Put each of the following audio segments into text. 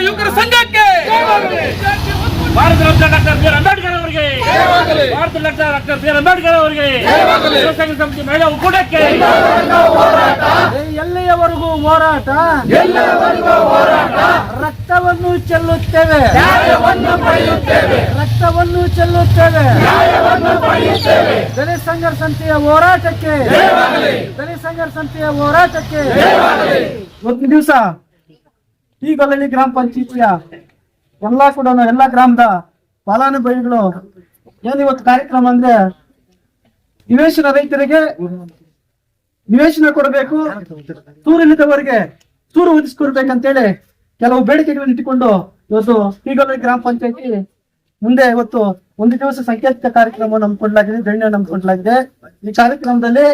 ಯುವಕರ ಸಂಘಕ್ಕೆ Bharat Ratna doctor B R Ambedkar ಅವರಿಗೆ Bharat Ratna doctor B R Ambedkar ಅವರಿಗೆ ಶಿವಸೇನೆ ಸಮಿತಿ ಮಹಿಳಾ ಒಕ್ಕೂಟಕ್ಕೆ ಎಲ್ಲಿಯವರೆಗೂ ಹೋರಾಟ? ರಕ್ತವನ್ನು ಚೆಲ್ಲುತ್ತೇವೆ. ರಕ್ತವನ್ನು ಚೆಲ್ಲುತ್ತೇವೆ. ದಲಿತ ಸಂಘರ್ಷ ಸಂತೆಯ ಹೋರಾಟಕ್ಕೆ ದಲಿತ ಸಂಘರ್ಷ ಸಂತೆಯ ಹೋರಾಟಕ್ಕೆ ಒಂದು ದಿವಸ ಈ ಗೊಲ್ಲಳ್ಳಿ ಗ್ರಾಮ ಪಂಚಾಯತಿಯ ಎಲ್ಲಾ ಕೂಡ ಎಲ್ಲಾ ಗ್ರಾಮದ ಫಲಾನುಭವಿಗಳು ಏನ್ ಇವತ್ತು ಕಾರ್ಯಕ್ರಮ ಅಂದ್ರೆ ನಿವೇಶನ ರೈತರಿಗೆ ನಿವೇಶನ ಕೊಡಬೇಕು ತೂರಿಲ್ಲದವರಿಗೆ ತೂರು ಒದಗಿಸ್ಕೊಡ್ಬೇಕಂತೇಳಿ ಕೆಲವು ಬೇಡಿಕೆಗಳನ್ನು ಇಟ್ಟುಕೊಂಡು ಇವತ್ತು ಈಗಲೇ ಗ್ರಾಮ ಪಂಚಾಯತಿ ಮುಂದೆ ಇವತ್ತು ಒಂದು ದಿವಸ ಸಂಕೇತ ಕಾರ್ಯಕ್ರಮವನ್ನು ನಮ್ಕೊಳ್ಳಲಾಗಿದೆ ಧರಣಿಯನ್ನು ನಮ್ಕೊಳ್ಳಲಾಗಿದೆ ಈ ಕಾರ್ಯಕ್ರಮದಲ್ಲಿ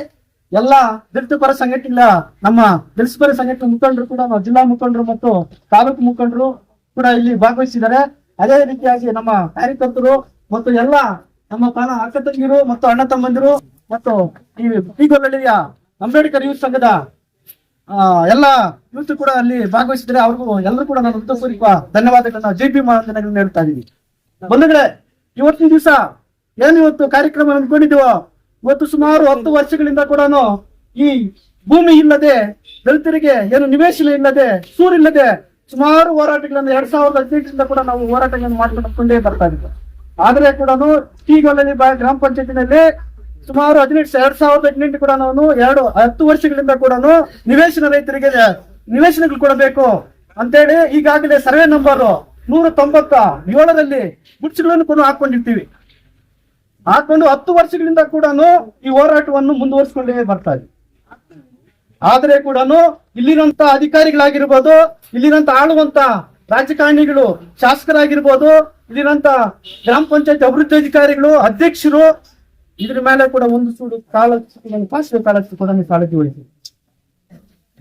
ಎಲ್ಲ ದಲಿತ ಪರ ಸಂಘಟನೆಗಳ, ನಮ್ಮ ದಲಿತ ಪರ ಸಂಘಟನೆ ಮುಖಂಡರು ಕೂಡ ನಾವು ಜಿಲ್ಲಾ ಮುಖಂಡರು ಮತ್ತು ತಾಲೂಕು ಮುಖಂಡರು ಕೂಡ ಇಲ್ಲಿ ಭಾಗವಹಿಸಿದ್ದಾರೆ. ಅದೇ ರೀತಿಯಾಗಿ ನಮ್ಮ ಕಾರ್ಯಕರ್ತರು ಮತ್ತು ಎಲ್ಲ ನಮ್ಮ ಪಾಲ ಅಕ್ಕ ತಂಗಿರು ಮತ್ತು ಅಣ್ಣ ತಮ್ಮಂದಿರು ಮತ್ತು ಈ ಈಗೊಲ್ಲಳ್ಳಿಯ ಅಂಬೇಡ್ಕರ್ ಯೂತ್ ಸಂಘದ ಎಲ್ಲ ಯೂತ್ ಕೂಡ ಅಲ್ಲಿ ಭಾಗವಹಿಸಿದ್ರೆ ಅವ್ರಿಗೂ ಎಲ್ಲರೂ ಕೂಡ ನಾನು ಹೃದಯಪೂರ್ವಕ ಧನ್ಯವಾದಗಳನ್ನ, ಜೆ ಪಿ ಮಾನದಂಡಗಳನ್ನು ಹೇಳ್ತಾ ಇದ್ದೀನಿ. ಬಂಧುಗಳೇ, ಇವತ್ತಿನ ದಿವಸ ಏನು ಇವತ್ತು ಕಾರ್ಯಕ್ರಮ ಹಮ್ಮಿಕೊಂಡಿದ್ದೀವೋ ಇವತ್ತು ಸುಮಾರು ಹತ್ತು ವರ್ಷಗಳಿಂದ ಕೂಡ ಈ ಭೂಮಿ ಇಲ್ಲದೆ, ದಲಿತರಿಗೆ ಏನು ನಿವೇಶನ ಇಲ್ಲದೆ, ಸೂರಿಲ್ಲದೆ ಸುಮಾರು ಹೋರಾಟಗಳನ್ನು ಎರಡ್ ಸಾವಿರದ ಹದಿನೆಂಟರಿಂದ ಕೂಡ ನಾವು ಹೋರಾಟಗಳನ್ನು ಮಾಡ್ಕೊಂಡು ಬರ್ತಾ ಇದ್ದೀವಿ. ಆದ್ರೆ ಕೂಡ ಟೀಗಲ್ಲಿ ಗ್ರಾಮ ಪಂಚಾಯತಿನಲ್ಲಿ ಸುಮಾರು ಹದಿನೆಂಟು ಎರಡ್ ಸಾವಿರದ ಹದಿನೆಂಟು ಕೂಡ ನಾವು ಎರಡು ಹತ್ತು ವರ್ಷಗಳಿಂದ ಕೂಡ ನಿವೇಶನ ರೈತರಿಗೆ ನಿವೇಶನಗಳು ಕೊಡಬೇಕು ಅಂತೇಳಿ ಈಗಾಗಲೇ ಸರ್ವೆ ನಂಬರ್ ನೂರ ತೊಂಬತ್ತ ಏಳರಲ್ಲಿ ಗುಡ್ಸ್ಗಳನ್ನು ಕೂಡ ಹಾಕೊಂಡಿರ್ತೀವಿ ಹಾಕೊಂಡು ಹತ್ತು ವರ್ಷಗಳಿಂದ ಕೂಡ ಈ ಹೋರಾಟವನ್ನು ಮುಂದುವರಿಸಿಕೊಂಡೇ ಬರ್ತಾ ಇದೆ. ಆದ್ರೆ ಕೂಡ ಇಲ್ಲಿರಂತ ಅಧಿಕಾರಿಗಳಾಗಿರ್ಬೋದು ಇಲ್ಲಿನಂತ ಆಳುವಂತ ರಾಜಕಾರಣಿಗಳು, ಶಾಸಕರಾಗಿರ್ಬೋದು ಇಲ್ಲಿರಂತ ಗ್ರಾಮ ಪಂಚಾಯತ್ ಅಭಿವೃದ್ಧಿ ಅಧಿಕಾರಿಗಳು, ಅಧ್ಯಕ್ಷರು, ಇದ್ರ ಮೇಲೆ ಕೂಡ ಒಂದು ಸೂಡು ಕಾಳಜಿ ಕಾಳಜಿ ಕೂಡ ಕಾಳಜಿ ವಹಿಸಿ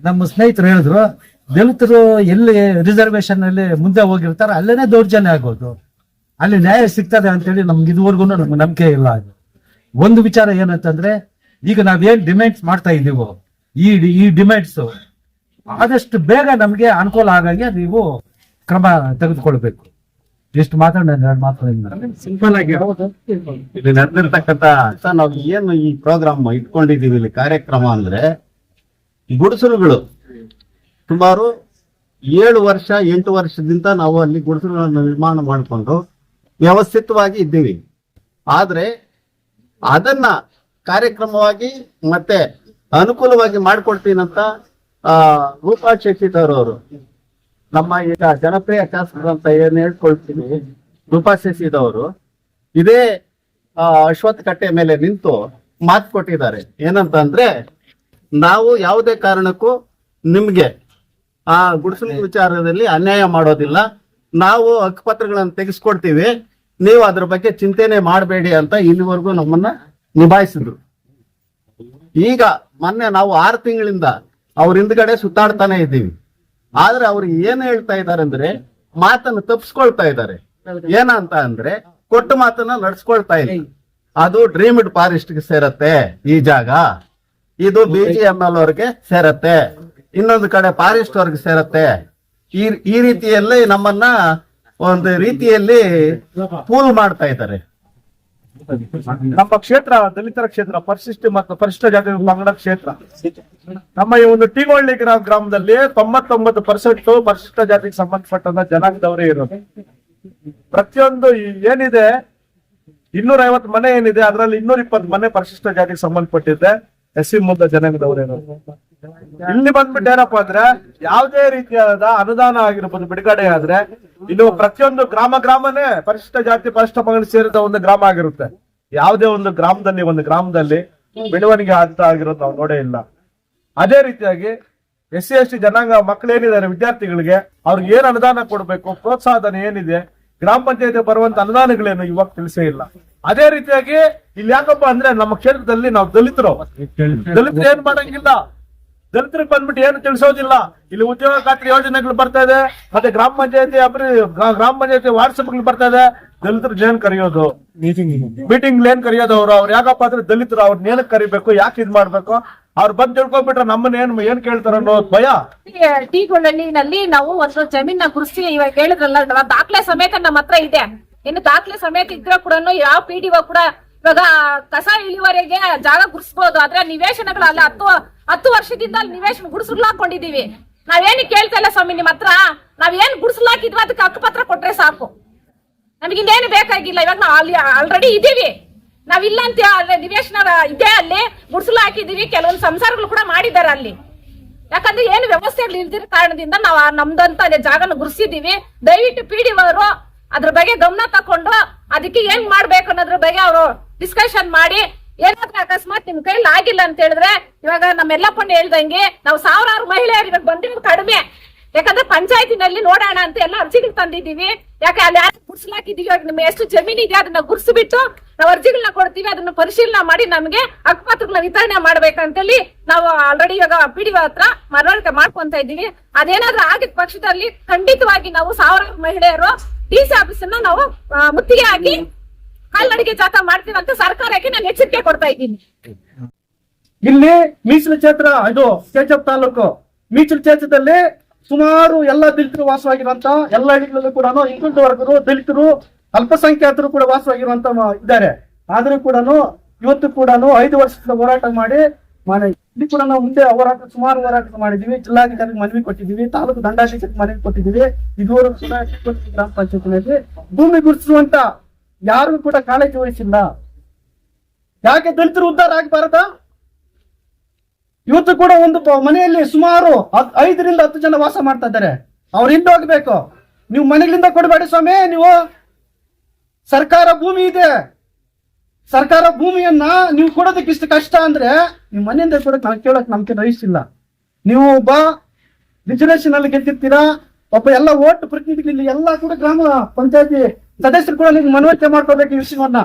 ನಮ್ಮ ಸ್ನೇಹಿತರು ಹೇಳಿದ್ರು, ದಲಿತರು ಎಲ್ಲಿ ರಿಸರ್ವೇಶನ್ ಅಲ್ಲಿ ಮುಂದೆ ಹೋಗಿರ್ತಾರೆ ಅಲ್ಲೇನೆ ದೌರ್ಜನ್ಯ ಆಗೋದು. ಅಲ್ಲಿ ನ್ಯಾಯ ಸಿಗ್ತದೆ ಅಂತೇಳಿ ನಮ್ಗೆ ಇದುವರೆಗೂ ನಮ್ಗೆ ನಂಬಿಕೆ ಇಲ್ಲ ಒಂದು ವಿಚಾರ ಏನಂತಂದ್ರೆ, ಈಗ ನಾವೇನ್ ಡಿಮ್ಯಾಂಡ್ಸ್ ಮಾಡ್ತಾ ಇದೀವೋ ಈ ಈ ಡಿಮ್ಯಾಂಡ್ಸ್ ಆದಷ್ಟು ಬೇಗ ನಮ್ಗೆ ಅನುಕೂಲ ಆಗಂಗೆ ನೀವು ಕ್ರಮ ತೆಗೆದುಕೊಳ್ಬೇಕು. ಎಷ್ಟು ಮಾತಾಡ ಸಿಂಪಲ್ ಆಗಿ ಇಲ್ಲಿ ನಡೆದಿರ್ತಕ್ಕಂತ ನಾವು ಏನು ಈ ಪ್ರೋಗ್ರಾಮ್ ಇಟ್ಕೊಂಡಿದೀವಿ ಇಲ್ಲಿ ಕಾರ್ಯಕ್ರಮ ಅಂದ್ರೆ ಗುಡಿಸಲುಗಳು. ಸುಮಾರು ಏಳು ವರ್ಷ, ಎಂಟು ವರ್ಷದಿಂದ ನಾವು ಅಲ್ಲಿ ಗುಡಿಸಲುಗಳನ್ನು ನಿರ್ಮಾಣ ಮಾಡಿಕೊಂಡು ವ್ಯವಸ್ಥಿತವಾಗಿ ಇದ್ದೀವಿ. ಆದ್ರೆ ಅದನ್ನ ಕಾರ್ಯಕ್ರಮವಾಗಿ ಮತ್ತೆ ಅನುಕೂಲವಾಗಿ ಮಾಡ್ಕೊಡ್ತೀನಂತ ರೂಪಾ ಶಶಿಧರ್ ನಮ್ಮ ಈಗ ಜನಪ್ರಿಯ ಶಾಸಕರು ಅಂತ ಏನ್ ಹೇಳ್ಕೊಳ್ತೀನಿ ರೂಪಾ ಶಶಿದವರು ಇದೇ ಆ, ಅಶ್ವತ್ಥ ಕಟ್ಟೆ ಮೇಲೆ ನಿಂತು ಮಾತು ಕೊಟ್ಟಿದ್ದಾರೆ. ಏನಂತ ಅಂದ್ರೆ ನಾವು ಯಾವುದೇ ಕಾರಣಕ್ಕೂ ನಿಮ್ಗೆ ಆ ಗುಡಿಸಲು ವಿಚಾರದಲ್ಲಿ ಅನ್ಯಾಯ ಮಾಡೋದಿಲ್ಲ. ನಾವು ಹಕ್ಕುಪತ್ರಗಳನ್ನು ತೆಗೆಸ್ಕೊಡ್ತೀವಿ. ನೀವು ಅದ್ರ ಬಗ್ಗೆ ಚಿಂತೆನೆ ಮಾಡಬೇಡಿ ಅಂತ ಇಲ್ಲಿವರೆಗೂ ನಮ್ಮನ್ನ ನಿಭಾಯಿಸಿದ್ರು. ಈಗ ಮೊನ್ನೆ ನಾವು ಆರು ತಿಂಗಳಿಂದ ಅವ್ರ ಹಿಂದ್ಗಡೆ ಸುತ್ತಾಡ್ತಾನೆ ಇದ್ದೀವಿ. ಆದ್ರೆ ಅವ್ರು ಏನ್ ಹೇಳ್ತಾ ಇದಾರೆ ಅಂದ್ರೆ ಮಾತನ್ನು ತಪ್ಪಿಸ್ಕೊಳ್ತಾ ಇದ್ದಾರೆ. ಏನಂತ ಅಂದ್ರೆ ಕೊಟ್ಟ ಮಾತನ್ನ ನಡ್ಸ್ಕೊಳ್ತಾ ಇಲ್ಲ. ಅದು ಡ್ರೀಮ್ಡ್ ಫಾರೆಸ್ಟ್ಗೆ ಸೇರತ್ತೆ ಈ ಜಾಗ. ಇದು ಬಿ ಜಿ ಎಂ ಎಲ್ ಅವ್ರಿಗೆ ಸೇರತ್ತೆ. ಇನ್ನೊಂದು ಕಡೆ ಫಾರೆಸ್ಟ್ ಅವ್ರಿಗೆ ಸೇರತ್ತೆ. ಈ ಈ ರೀತಿಯಲ್ಲಿ ನಮ್ಮನ್ನ ಒಂದು ರೀತಿಯಲ್ಲಿ ಪೂಲ್ ಮಾಡ್ತಾ ಇದ್ದಾರೆ. ನಮ್ಮ ಕ್ಷೇತ್ರ, ದಲಿತರ ಕ್ಷೇತ್ರ, ಪರಿಶಿಷ್ಟ ಮತ್ತು ಪರಿಶಿಷ್ಟ ಜಾತಿ ಪಂಗಡ ಕ್ಷೇತ್ರ. ನಮ್ಮ ಈ ಒಂದು ಟಿಗೊಳ್ಳಿ ಗ್ರಾಮ ಗ್ರಾಮದಲ್ಲಿ ತೊಂಬತ್ತೊಂಬತ್ತು ಪರ್ಸೆಂಟ್ ಪರಿಶಿಷ್ಟ ಜಾತಿಗೆ ಸಂಬಂಧಪಟ್ಟಂತ ಜನಾಂಗದವರೇ ಇರೋದು. ಪ್ರತಿಯೊಂದು ಏನಿದೆ ಇನ್ನೂರ ಐವತ್ತು ಮನೆ ಏನಿದೆ, ಅದರಲ್ಲಿ ಇನ್ನೂರ ಇಪ್ಪತ್ತು ಮನೆ ಪರಿಶಿಷ್ಟ ಜಾತಿಗೆ ಸಂಬಂಧಪಟ್ಟಿದೆ. ಎಸ್ ಸಿ ಮುಂದ ಜನಾಂಗದವರೇನೋ ಇಲ್ಲಿ ಬಂದ್ಬಿಟ್ಟು ಏನಪ್ಪಾ ಅಂದ್ರೆ ಯಾವುದೇ ರೀತಿಯಾದ ಅನುದಾನ ಆಗಿರ್ಬೋದು ಬಿಡುಗಡೆ ಆದ್ರೆ ಇನ್ನು ಪ್ರತಿಯೊಂದು ಗ್ರಾಮ ಗ್ರಾಮನೇ ಪರಿಶಿಷ್ಟ ಜಾತಿ ಪರಿಶಿಷ್ಟ ಪಂಗಡ ಸೇರಿದ ಒಂದು ಗ್ರಾಮ ಆಗಿರುತ್ತೆ. ಯಾವುದೇ ಒಂದು ಗ್ರಾಮದಲ್ಲಿ ಒಂದು ಗ್ರಾಮದಲ್ಲಿ ಬೆಳವಣಿಗೆ ಆಗ್ತಾ ಆಗಿರೋದು ನಾವು ನೋಡೇ ಇಲ್ಲ. ಅದೇ ರೀತಿಯಾಗಿ ಎಸ್ ಸಿ ಎಸ್ ಟಿ ಜನಾಂಗ ಮಕ್ಕಳೇನಿದ್ದಾರೆ ವಿದ್ಯಾರ್ಥಿಗಳಿಗೆ ಅವ್ರಿಗೆ ಏನ್ ಅನುದಾನ ಕೊಡಬೇಕು ಪ್ರೋತ್ಸಾಹಧನ ಏನಿದೆ ಗ್ರಾಮ ಪಂಚಾಯತಿ ಬರುವಂತ ಅನುದಾನಗಳೇನು ಇವಾಗ ತಿಳಿಸೇ ಇಲ್ಲ. ಅದೇ ರೀತಿಯಾಗಿ ಇಲ್ಲಿ ಯಾಕಪ್ಪ ಅಂದ್ರೆ ನಮ್ಮ ಕ್ಷೇತ್ರದಲ್ಲಿ ನಾವು ದಲಿತರು. ದಲಿತರು ಏನ್ ಮಾಡಂಗಿಲ್ಲ. ದಲಿತರಿಗೆ ಬಂದ್ಬಿಟ್ಟು ಏನು ತಿಳಿಸೋದಿಲ್ಲ. ಇಲ್ಲಿ ಉದ್ಯೋಗ ಖಾತ್ರಿ ಯೋಜನೆಗಳು ಬರ್ತಾ ಇದೆ. ಮತ್ತೆ ಗ್ರಾಮ ಪಂಚಾಯತಿ ಅಬ್ರಿ ಗ್ರಾ- ಗ್ರಾಮ ಪಂಚಾಯತಿ ವಾಟ್ಸಪ್ಗಳು ಬರ್ತಾ ಇದೆ. ದಲಿತರು ಜೇನ್ ಕರೆಯೋದು? ಮೀಟಿಂಗ್ ಏನ್ ಕರೆಯೋದು ಅವ್ರು? ಅವ್ರು ಯಾಕಪ್ಪ ಅಂದ್ರೆ ದಲಿತರು ಅವ್ರನ್ನ ಏನಕ್ಕೆ ಕರಿಬೇಕು ಯಾಕೆ ಇದ್ ಮಾಡ್ಬೇಕು? ಅವ್ರು ಬಂದ್ ತಿಳ್ಕೊಂಡ್ಬಿಟ್ರೆ ನಮ್ಮನ್ನ ಏನ್ ಏನ್ ಕೇಳ್ತಾರ ಅನ್ನೋ ಭಯ? ಟೀಗೊಳ್ಳಿನಲ್ಲಿ ನಾವು ಒಂದು ಜಮೀನ ಕೃಷಿ ಇವಾಗ ಹೇಳಿದ್ರಲ್ಲ ದಾಖಲೆ ಸಮೇತ ನಮ್ಮ ಹತ್ರ ಇದೆ. ಇನ್ನು ದಾಖಲೆ ಸಮೇತ ಇದ್ರೆ ಕೂಡ ಯಾವ ಪಿ ಡಿ ಕೂಡ ಇವಾಗ ಕಸ ಇಳಿವರೆಗೆ ಜಾಗ ಗುಡಿಸ್ಬೋದು ಆದ್ರೆ ನಿವೇಶನಗಳು ಅಲ್ಲಿ ಹತ್ತು ಹತ್ತು ವರ್ಷದಿಂದ ಅಲ್ಲಿ ನಿವೇಶನ ಗುಡಿಸ್ಲಾಕೊಂಡಿದೀವಿ ನಾವೇನು ಕೇಳ್ತಾ ಇಲ್ಲ ಸ್ವಾಮಿ ನಿಮ್ಮ ಹತ್ರ? ನಾವೇನ್ ಗುಡಿಸ್ಲಾಕಿದ್ವಿ ಅದಕ್ಕೆ ಹಕ್ಕುಪತ್ರ ಕೊಟ್ರೆ ಸಾಕು. ನಮ್ಗೆ ಇನ್ನೇನು ಬೇಕಾಗಿಲ್ಲ. ಇವಾಗ ನಾವು ಅಲ್ಲಿ ಆಲ್ರೆಡಿ ಇದೀವಿ ನಾವಿಲ್ಲ ಅಂತ ನಿವೇಶನ ಇದೆ ಅಲ್ಲಿ ಗುಡಿಸಲು ಹಾಕಿದೀವಿ ಕೆಲವೊಂದು ಸಂಸಾರಗಳು ಕೂಡ ಮಾಡಿದ್ದಾರೆ ಅಲ್ಲಿ. ಯಾಕಂದ್ರೆ ಏನು ವ್ಯವಸ್ಥೆಗಳು ಇಲ್ದಿರೋ ಕಾರಣದಿಂದ ನಾವು ನಮ್ದಂತ ಜಾಗನ ಗುರ್ಸಿದೀವಿ ದಯವಿಟ್ಟು ಪಿ ಡಿ ಅವರು ಅದ್ರ ಬಗ್ಗೆ ಗಮನ ತಕೊಂಡು ಅದಕ್ಕೆ ಏನ್ ಮಾಡ್ಬೇಕು ಅನ್ನೋದ್ರ ಬಗ್ಗೆ ಅವರು ಡಿಸ್ಕಷನ್ ಮಾಡಿ, ಏನಾದ್ರೂ ಅಕಸ್ಮಾತ್ ನಿಮ್ ಕೈಲಿ ಆಗಿಲ್ಲ ಅಂತ ಹೇಳಿದ್ರೆ ಇವಾಗ ನಮ್ಮೆಲ್ಲಪ್ಪಣ್ಣ ಹೇಳ್ದಂಗೆ ನಾವು ಸಾವಿರಾರು ಮಹಿಳೆಯರು ಇವಾಗ ಬಂದಿರೋದು ಕಡಿಮೆ. ಯಾಕಂದ್ರೆ ಪಂಚಾಯತಿನಲ್ಲಿ ನೋಡೋಣ ಅಂತ ಎಲ್ಲ ಅರ್ಜಿಗಳು ತಂದಿದ್ದೀವಿ. ಯಾಕೆ ಅಲ್ಲಿ ಯಾರು ಗುಡ್ಸಲಾಕಿದೀವಿ ನಿಮ್ಗೆ ಎಷ್ಟು ಜಮೀನ್ ಇದೆ ಅದನ್ನ ಗುರ್ಸ್ಬಿಟ್ಟು ನಾವು ಅರ್ಜಿಗಳನ್ನ ಕೊಡ್ತೀವಿ, ಅದನ್ನ ಪರಿಶೀಲನೆ ಮಾಡಿ ನಮ್ಗೆ ಹಕ್ಕುಪತ್ರಗಳನ್ನ ವಿತರಣೆ ಮಾಡ್ಬೇಕಂತೇಳಿ ನಾವು ಆಲ್ರೆಡಿ ಇವಾಗ ಪಿ ಡಿ ಹತ್ರ ಮನವರಿಕೆ ಮಾಡ್ಕೊಂತ ಇದೀವಿ ಅದೇನಾದ್ರೂ ಆಗಿದ ಪಕ್ಷದಲ್ಲಿ ಖಂಡಿತವಾಗಿ ನಾವು ಸಾವಿರಾರು ಮಹಿಳೆಯರು ಡಿ ಸಿ ಆಫೀಸನ್ನ ನಾವು ಮುತ್ತಿಗೆ ಹಾಕಿ ಕಾಲ್ನಡಿಗೆ ಜಾಥಾ ಅಂತ ಸರ್ಕಾರಕ್ಕೆ ನಾನು ಎಚ್ಚರಿಕೆ ಕೊಡ್ತಾ ಇದ್ದೀನಿ. ಇಲ್ಲಿ ಮೀಸಲು ಕ್ಷೇತ್ರ, ಇದು ಕೆಚಪ್ ತಾಲೂಕು. ಮೀಸಲು ಕ್ಷೇತ್ರದಲ್ಲಿ ಸುಮಾರು ಎಲ್ಲ ದಲಿತರು ವಾಸವಾಗಿರುವಂತ ಎಲ್ಲ ಹಳ್ಳಿಗಳಲ್ಲೂ ಕೂಡ ಹಿಂದುಳಿದ ವರ್ಗರು ದಲಿತರು ಅಲ್ಪಸಂಖ್ಯಾತರು ಕೂಡ ವಾಸವಾಗಿರುವಂತ ಇದ್ದಾರೆ. ಆದ್ರೂ ಕೂಡ ಇವತ್ತು ಕೂಡ ಐದು ವರ್ಷದಿಂದ ಹೋರಾಟ ಮಾಡಿ ಮಾಡಿ ಇಲ್ಲಿ ಕೂಡ ನಾವು ಮುಂದೆ ಹೋರಾಟ ಸುಮಾರು ಹೋರಾಟ ಮಾಡಿದೀವಿ ಜಿಲ್ಲಾಧಿಕಾರಿಗೆ ಮನವಿ ಕೊಟ್ಟಿದ್ದೀವಿ. ತಾಲೂಕು ದಂಡಾಧಿಕಾರಿಗೆ ಮನವಿ ಕೊಟ್ಟಿದ್ದೀವಿ. ಇದುವರೆಗೂ ಕೂಡ ಗ್ರಾಮ ಪಂಚಾಯತ್ನಲ್ಲಿ ಭೂಮಿ ಗುರುತಿಸುವಂತ ಯಾರಿಗೂ ಕೂಡ ಕಾಳಜಿ ವಹಿಸಿಲ್ಲ. ಯಾಕೆ ದಲಿತರು ಉದ್ಧಾರ ಆಗಬಾರದ? ಇವತ್ತು ಕೂಡ ಒಂದು ಮನೆಯಲ್ಲಿ ಸುಮಾರು ಐದರಿಂದ ಹತ್ತು ಜನ ವಾಸ ಮಾಡ್ತಾ ಇದ್ದಾರೆ. ಅವ್ರು ಹಿಂದೆ ಹೋಗ್ಬೇಕು. ನೀವು ಮನೆಗಳಿಂದ ಕೊಡಬೇಡಿ ಸ್ವಾಮಿ, ನೀವು ಸರ್ಕಾರ ಭೂಮಿ ಇದೆ. ಸರ್ಕಾರ ಭೂಮಿಯನ್ನ ನೀವು ಕೊಡೋದಕ್ಕೆ ಇಷ್ಟು ಕಷ್ಟ ಅಂದ್ರೆ ನೀವು ಮನೆಯಿಂದ ಕೊಡಕ್ ನಾವು ಕೇಳಕ್ ನಮ್ಗೆ ವಹಿಸಿಲ್ಲ. ನೀವು ಒಬ್ಬ ರಿಸರ್ವೇಶನ್ ಅಲ್ಲಿ ಗೆದ್ದಿರ್ತೀರಾ? ಒಬ್ಬ ಎಲ್ಲ ಓಟ್ ಪ್ರತಿನಿಧಿಗಳು ಎಲ್ಲ ಕೂಡ ಗ್ರಾಮ ಪಂಚಾಯತಿ ಸದಸ್ಯರು ಕೂಡ ನಿಮ್ಗೆ ಮನವರಿಕೆ ಮಾಡ್ಕೋಬೇಕು ಈ ವಿಷಯವನ್ನ.